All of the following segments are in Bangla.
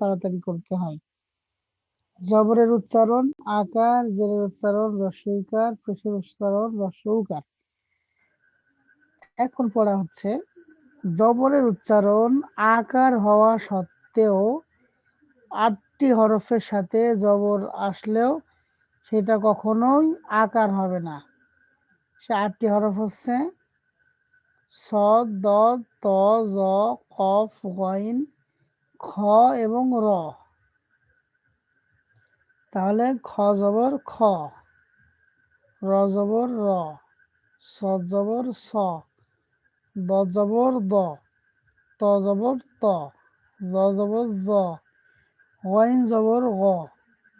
তাড়াতাড়ি করতে হয়। জবরের উচ্চারণ, আকার, জেরের উচ্চারণ রস্বইকার পেশের উচ্চারণ রস্বউকার এখন পড়া হচ্ছে, জবরের উচ্চারণ, আকার হওয়া সত্ত্বেও আটটি হরফের সাথে জবর আসলেও সেটা কখনোই আকার হবে না। সে আটটি হরফ হচ্ছে সদ দ, ত, জ কফ গইন খ এবং র। তাহলে খ জবর খ, র জবর র, স জবর স, দ জবর দ, ত জবর ত, জ জবর জ গইন জবর গ,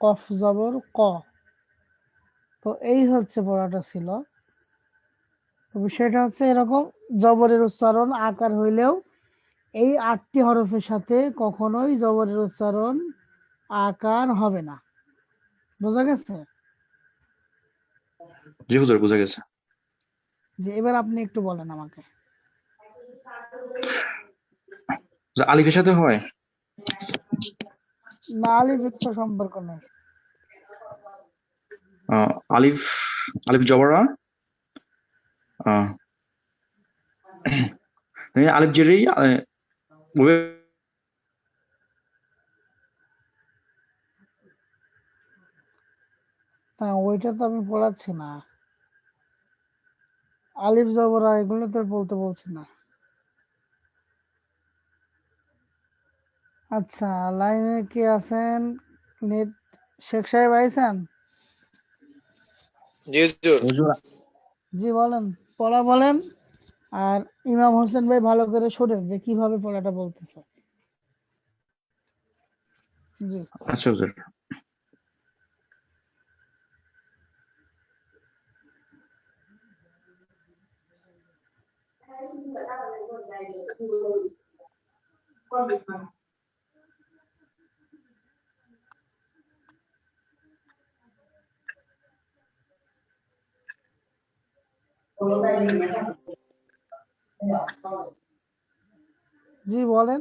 কফ জবর ক। তো এই হচ্ছে পড়াটা ছিল। বিষয়টা হচ্ছে এরকম জবরের উচ্চারণ, আকার হইলেও এই আটটি হরফের সাথে কখনোই জবরের উচ্চারণ আকার হবে না। বোঝা গেছে? জি হুজুর বুঝা গেছে। যে এবার আপনি একটু বলেন আমাকে। আলিফের সাথে হয়? না আলিফের তো সম্পর্ক নেই। আলিফ আলিফ জবরা? আলিফ জেরি না ওইটা তো আমি পড়াচ্ছি না। আলিফ জবরা এগুলো তো বলতে বলছি না। আচ্ছা লাইনে কি আছেন? নেট শেখ সাহেব আইছেন? জি বলেন পড়া বলেন। আর ইমাম হোসেন ভাই ভালো করে শোনেন যে কীভাবে পড়াটা বলতেছে। জি। আচ্ছা হুজুর জি, বলেন।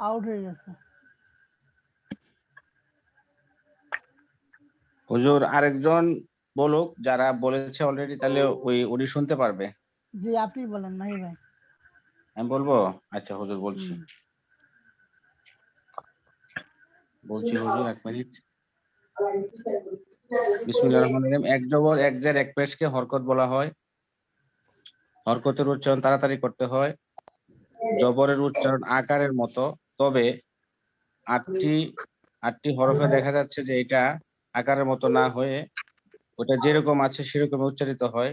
আউট হয়ে গেছে। হুজুর, আরেকজন বলুক, যারা বলেছে অলরেডি তাহলে ওই, উনি শুনতে পারবে। জি আপনি বলেন মাহি ভাই। আমি বলব? আচ্ছা হুজুর বলছি। বলছি হুজুর এক মিনিট। বিসমিল্লাহির রহমানির রহিম। এক জবর এক জের এক পেশকে হরকত বলা হয়। হরকতের উচ্চারণ তাড়াতাড়ি করতে হয়। জবরের উচ্চারণ আকারের মতো। তবে আটটি আটটি হরফে দেখা যাচ্ছে যে এটা আকারের মতো না হয়ে ওটা যেরকম আছে সেরকম উচ্চারিত হয়।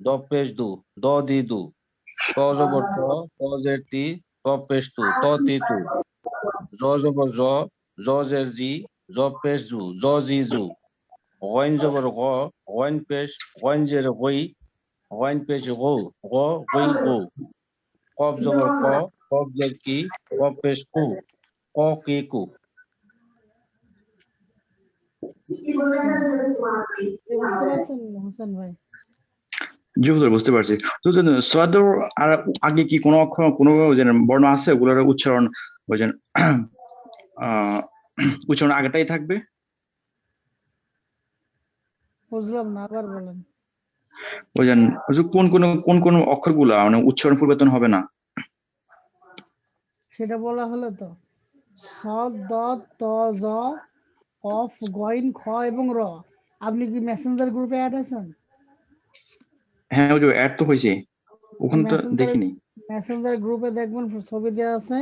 দজের দি দ পেশ দু দ দি দু ত জবর ত তজের তি ত পেশ তু ত তি তু জ জবর জ জজের জি জ পেশ জু জ জি জু গইন জবর গ গইন পেশ গইন জের গই গইন পেশ গো গ গই গো কব জবর ক কব জের কি কব পেশ কু ক কি কু বুঝতে পারছেন হোসেন ভাই জি হুজুর বুঝতে পারছি। সোয়াদর আর আগে কি কোনো অক্ষর কোনো বর্ণ আছে ওগুলোর উচ্চারণ আহ, উচ্চারণ আগেটাই থাকবে? বুঝলাম না আবার বলেন। যে কোন কোন কোন কোন অক্ষরগুলা মানে উচ্চারণ পরিবর্তন হবে না? সেটা বলা হলো তো। স দ ত জ কফ গইন খ এবং র। আপনি কি মেসেঞ্জার গ্রুপে অ্যাড আছেন? হ্যাঁ ওই যে অ্যাড তো হয়েছে। ওখানে তো দেখিনি। মেসেঞ্জার গ্রুপে দেখবেন ছবি দেওয়া আছে।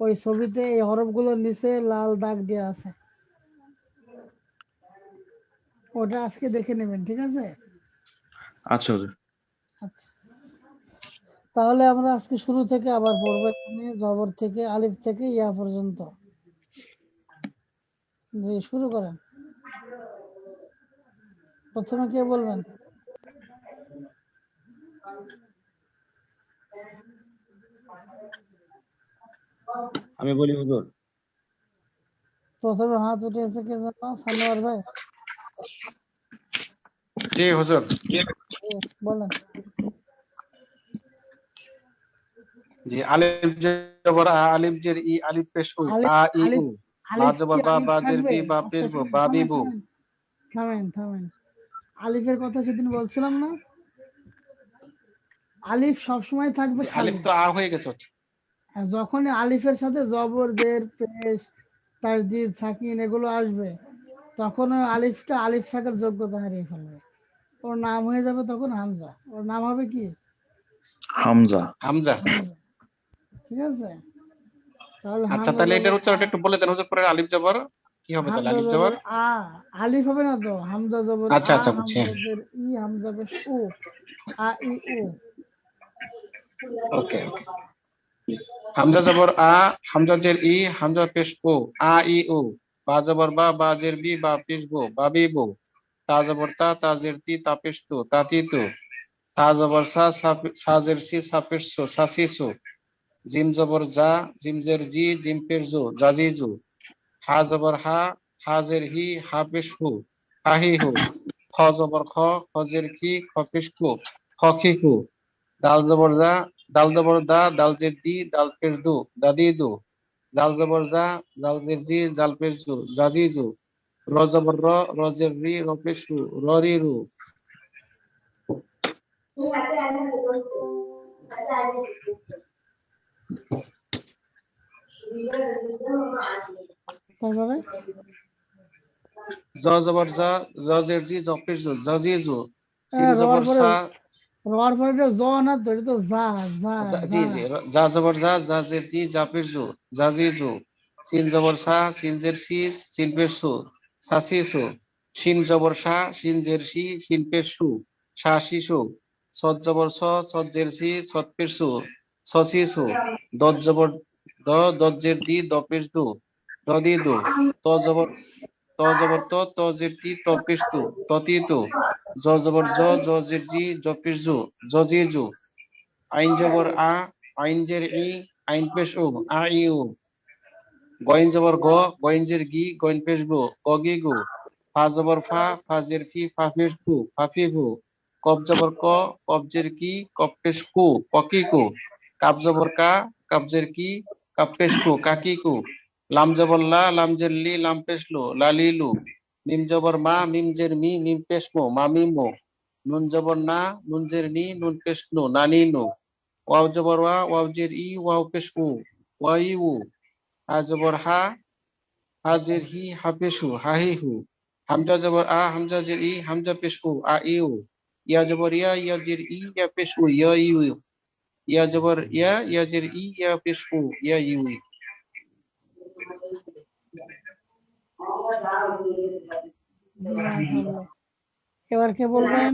ওই ছবিতে এই হরফগুলোর নিচে লাল দাগ দেওয়া আছে। ওটা আজকে দেখে নেবেন ঠিক আছে? আচ্ছা হুজুর আচ্ছা। তাহলে আমরা আজকে শুরু থেকে আবার পড়ব এখানে জবর থেকে আলিফ থেকে ইয়া পর্যন্ত। জি শুরু করেন। প্রথমে কে বলবেন? আমি বলি হুজুর। প্রথমে হাত উঠেছে কে জানো সানোয়ার ভাই। জি হুজুর। বলেন। জি আলিফ জবর আ আলিফ জের ই আলিফ পেশ উ আ ই উ আলিফ জবর বা, বা জের? বি, বা আচ্ছা, পেশ বু, বা বি বু। থামেন। থামেন থামেন। আলিফের কথা সেদিন বলছিলাম না? আলিফ সবসময় থাকবে আলিফ তো আ হয়ে গেছে আর যখন আলিফের সাথে জবর জের পেশ তাসদিদ সাকিন এগুলো আসবে তখন আলিফটা আলিফ থাকার যোগ্যতা হারিয়ে ফেলবে। ওর নাম হয়ে যাবে তখন হামজা। ওর নাম হবে কি? হামজা। হামজা। ঠিক আছে? তাহলে আচ্ছা তাহলে এটার উচ্চারণ একটু বলে দেন হুজুর পরে আলিফ জবর। কি হবে তাহলে আলিফ জবর? জবর আ আলিফ হবে না তো হামজা জবর আচ্ছা, আচ্ছা, বুঝছি। ই হামজা পেশ উ আ ই উ। ওকে হামজা জবর আ হামজা জের ই হামজা পেশ ও আ ই উ বা জবর বা বা জের বি বা পেশ বো বা বি বো তা জবর তা তা জের তি তা পেশ তু তা তি তু তা জবর সা সা জের সি সা পেশ সু সা সি সু জিম জবর যা জিম জের জি জিম পেশ জো জা জি জু হা জবর হা হা জের হি হা পেশ হু হা হি হু খ জবর খ খ জের কি খ পেশ কু খ কু দাল জবর দা দাল জবর দা দাল জের দাল দাদি দু দাল জবর দা। দাল জের জি জাল পেশ জু জাজি জু র জবর র র জেররি র পেশ রু র রি রু। তারপরে? জ জবর জা জ জের জি পেশ জু জাজি জু সিন হ্যাঁ, জবর সা রর পরে এটা জ না তো এটা তো যা যা জা- জি যা। জি র- জা জবর জা জা জের জি জা পেশ জু জাজি জু সিন জবর সা সিন জের সি সিন সু। সু শিন জবর সা জের সি সু। সা সদ জবর স সদ জের সি সদ পেশ সু। সসি সু দদ জবর দ দদ জের দি দ পেশ দু। দু ত জবর ত জবর ত ত জের তি ত ততি তু জ জবর জ জ জের জি, জ জু, জ জি। আইন জবর আ, আইন জের ই, আইন পেশ উ আ, ই, উ। গইন জবর গ, গইন জের গি, গইন পেশ গু, গ, গি, গু। ফা জবর ফা ফা জের ফি, ফা পেশ ফু, ফা ফি ফু কব জবর ক কব জের কি কব পেশ কু, ক, কি, কু। কাপ জবর কা, কাপ জের কি, কাপ পেশ কু কাকি কু লাম জবর লা, লাম জের লি, লাম পেশ লু লালি লু। মিম জবর মা, মিম জের মি, মিম পেশ মো, মা মিম মো। নুন জবর না, নুন জের নি, নুন পেশ নু নানি নু ওয়াও জবর ওয়া, ওয়াও জের ই, ওয়াও পেশ উ ওয়াই উ। হা জবর হা হা জের হি, হা পেশ হু, হা হি হু। হামজা জবর আ, হামজা জের ই, হামজা পেশ উ আ ই উ। ইয়া জবর ইয়া ইয়া জের ই, ইয়া পেশ উ ইয়া ই উ। ইয়া জবর ইয়া ইয়া জের ই, ইয়া পেশ উ ইয়া ই উ। এবার কে বলবেন?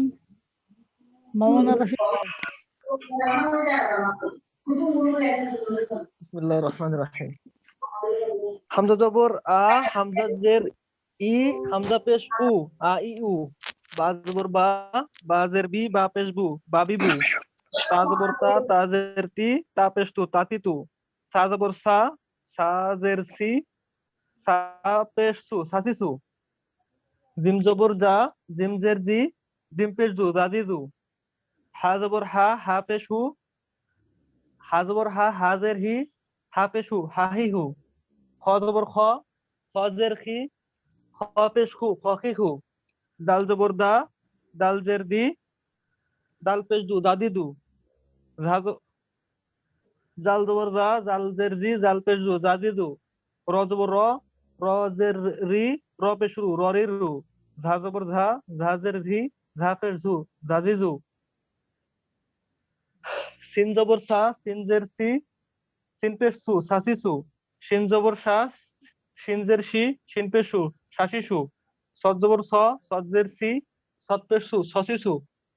মামুন রশিদ বিসমিল্লাহির রহমানির রহিম। হামজা জবর, আ, হামজা জের, ই, হামজা পেশ উ, আ, ই, উ। বা জবর বা বা জের বি, বা পেশ বু, বা বি বু। তা জবর তা তা জের তি, তা পেশ তু তাতি তু। সা জবর সা সা জের সি সা পেশ সু। জিম জবর যা, জিম জের জি, জিম পেশ জু দাদি জু হা জবর হা হা পেশ হু। হা জবর হা হা জের হি, হা পেশ হু, হা হি হু। খ জবর খ খ জের খি খ পেশ খু খ দা দাল জের দি দাল পেশ দু দাদি দু জাল জবর দা, জাল জের জি, জাল পেশ দু জাদি দু র জবর র র জের রি র পেশ রু র। রি ঝা জবর ঝা ঝা জের ঝি ঝা ঝু, ঝাজি ঝু সিন সা সিন জের সি সিন পেশ সু, সাসি সু। শিন জবর সা শিনজের সি শিন পেশু শাশিসু সদ জবর স সজ্জের সি পেশু শশিসু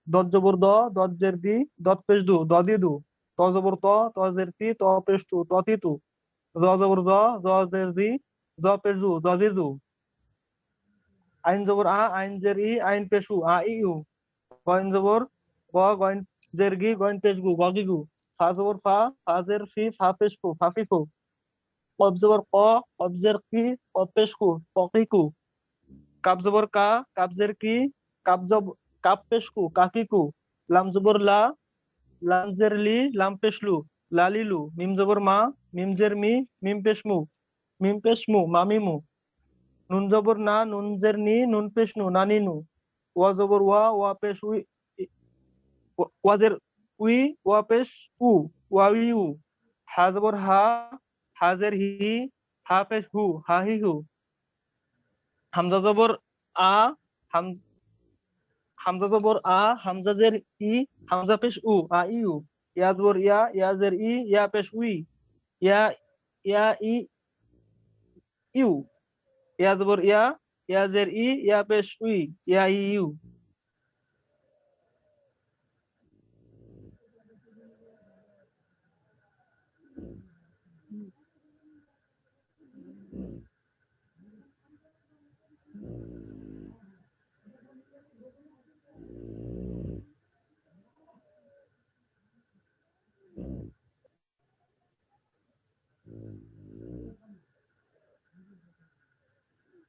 দত জবর দ দজ্জের দি দত পেশ দু। দদিদু ত জবর ত, তজের তি ত পেশ তু। জ জের দি জ পেশ দু জদিদু আইন জবর আ আইন জের ই আইন পেশু আ ই ইউ গয়েন জবর গ গয়েন জের গি গয়েন পেশ গু গগিগু ফা জবর ফা ফাজের ফি ফা পেশ ফু ফাফি ফু কব জবর ক কবজের কি কব পেশ কু ককিকু কাব জবর কা কাবজের কি কাব জব কাপ পেশ কু কাকিকু লাম জবর লা লাম জের লি লাম পেশ লু লালিলু মিম জবর মা মিম জের মি মিম পেশ মু মিম পেশ মু মামিমু নুন জবর না নুন জের নি নুন পেশ নু নানিনু ওয়া জবর ওয়া ওয়া পেশ উই ই- ওয়া- ওয়াজের উই ওয়া পেশ উ ওয়া ইউ হা জবর হা হাজের হি হা পেশ হু হা হি হু হামজা জবর আ হাম হামজা জবর আ হামজা জের ই হামজা পেশ উ আ ইউ ইয়া জবর ইয়া ইয়া জের ই ইয়া পেশ উই ইয়া ইয়া ই ইউ। ইয়া জবর ইয়া ইয়া জের ই ইয়া পেশ উই ইয়া ই ইউ।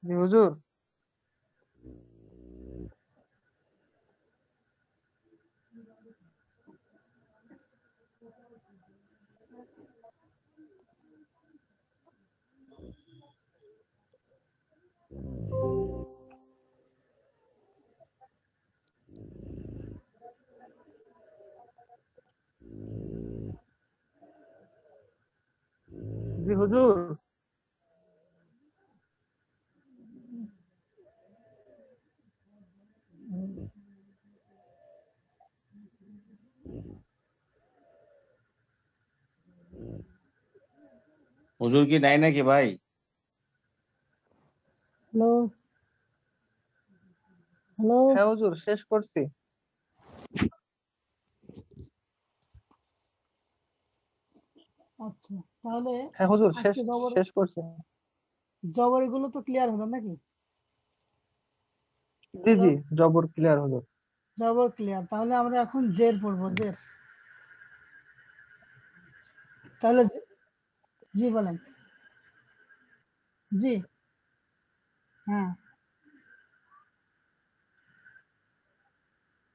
জি হুজুর। জি হুজুর। হুজুর কি নাই নাকি ভাই? হ্যালো। হ্যালো। হ্যাঁ হুজুর শেষ করছি। আচ্ছা তাহলে হ্যাঁ হুজুর শেষ জবর- শেষ করছি। জবর এগুলো তো ক্লিয়ার হলো নাকি? জি জি জবর ক্লিয়ার হুজুর জবর ক্লিয়ার তাহলে আমরা এখন জের পড়ব জের। তাহলে জে- বলেন। জি। হ্যাঁ।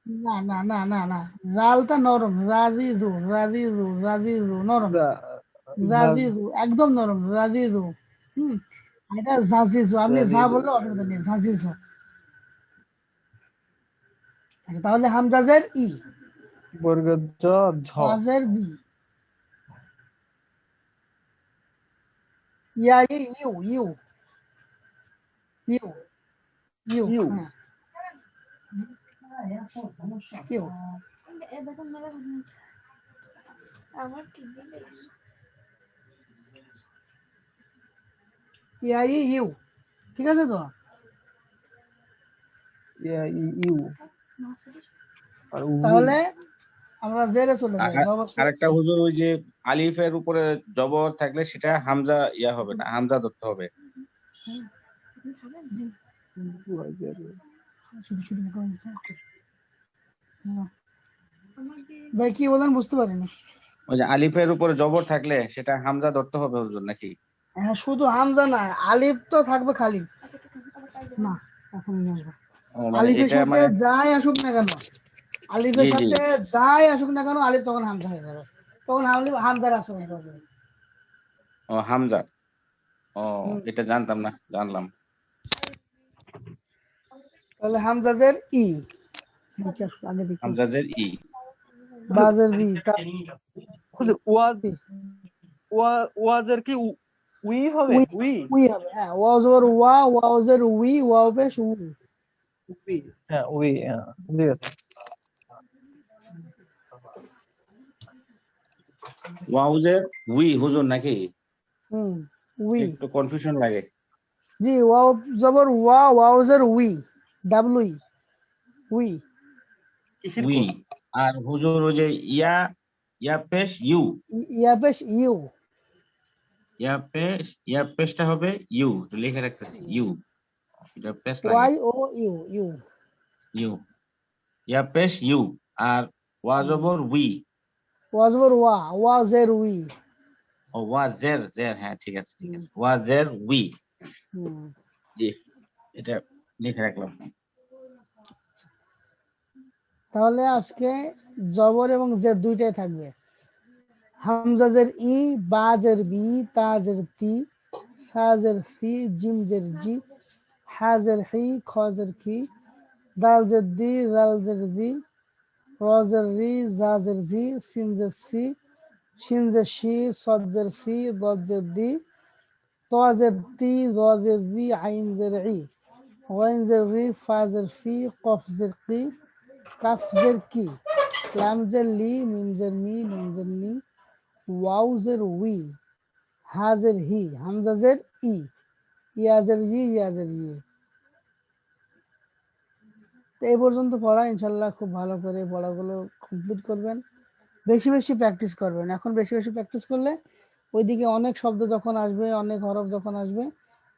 না না না না না। জালটা নরম রাজিজু রাজিজু রাজিজু নরম। জাজিজু একদম নরম জাজিজু হুম এটা জাজিজু। আপনি যা বললে অসুবিধা নেই জাজিজু। আচ্ছা তাহলে হামজাজের ই। বর্গ জ ঝ বি। ইয়া ই ইউ ইউ ইউ ইউ ইউ। হ্যাঁ ইউ ইয়া ই ইউ ঠিক আছে তো ইয়া ই ইউ আর উই। তাহলে আমরা জেরে চলে যাই আরেকটা হুজুর ওই যে আলিফের উপরে জবর থাকলে সেটা হামজা ইয়া হবে না হামজা ধরতে হবে। ভাই কি বলেন বুঝতে পারিনি। ওই যে আলিফের উপরে জবর থাকলে সেটা হামজা ধরতে হবে হুজুর নাকি? হ্যাঁ শুধু হামজা না আলিফ তো থাকবে খালি। না এখন আসব। মানে আলিফের সাথে মানে যাই আসুক না কেন আলিফের। সাথে যাই আসুক না কেন আলিফ তখন হামজা হয়ে যাবে। তখন আলিফ হামজার আচরণ ও হামজা। ও এটা জানতাম না জানলাম। তাহলে হামজাজের ই। আগে দেখি। হামজাজের ই। বাজের বি ওয়াজ ওয়াজের কি উই হবে? উই। উই? হবে হ্যাঁ ওয়াজের ওয়া ওয়াজের উই ওয়াও পেশ উই হ্যাঁ উই হ্যাঁ জি আছে ওয়াউজের উই হুজুর নাকি হুম উই একটু কনফিউশন লাগে জি ওয়াও জবর ওয়া ওয়াউজের উই ডাব্লুই উই কিসের উই কোড? আর হুজুর ওই যে ইয়া ইয়া পেশ ইউ ই- ইয়া পেশ ইউ ইয়া পেশ ইয়া পেশটা হবে ইউ একটু লিখে রাখতেছি ইউ এটা পেশ ওয়াই লাগে ও ইউ ইউ ইউ ইয়া পেশ ইউ আর ওয়া জবর উই ওয়া জবর ওয়া ওয়াজের উই ও ওয়া জের জের হ্যাঁ ঠিক আছে ঠিক আছে ওয়া জের উই হুম। জি এটা লিখে রাখলাম তাহলে আজকে জবর এবং জের দুইটাই থাকবে। হামজাজের ই বাজের বি তাজের তি সাজের ফি জিমজের জি হাজের হি খজের কি দালজের দি দালজের দি রজের রি জাজের জি সিনজের সি শিনজের শি সজ্জের সি দজ্জের দি তোয়াজের তি দজের জি আইনজের ই ওয়াইনজের রি ফাজের ফি কফজের কি কাফজের কি লামজের লি মিমজের মি নুনজের নি ওয়াউজের উই হাজের হি হামজাজের ই ইয়াজের জি ইয়াজের এই পর্যন্ত পড়া, ইনশাল্লাহ খুব ভালো করে পড়াগুলো কমপ্লিট করবেন। বেশি বেশি প্র্যাকটিস করবেন। এখন বেশি বেশি প্র্যাকটিস করলে ওইদিকে অনেক শব্দ যখন আসবে, অনেক হরফ যখন আসবে,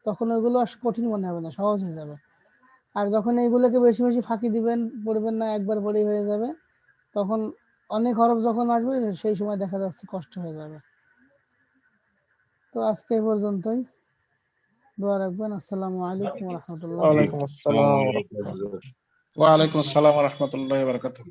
তখন ওইগুলো আর কঠিন মনে হবে না, সহজ হয়ে যাবে। আর যখন এইগুলোকে বেশি বেশি ফাঁকি দিবেন, পড়বেন না, একবার পড়েই হয়ে যাবে, তখন অনেক হরফ যখন আসবে, সেই সময় দেখা যাচ্ছে কষ্ট হয়ে যাবে। তো আজকে এই পর্যন্তই। দোয়া রাখবেন। আসসালামু আলাইকুম রহমতুল্লাহ। ওয়ালাইকুম আসসালাম রাহমাতুল্লাহ। বারকাতুহ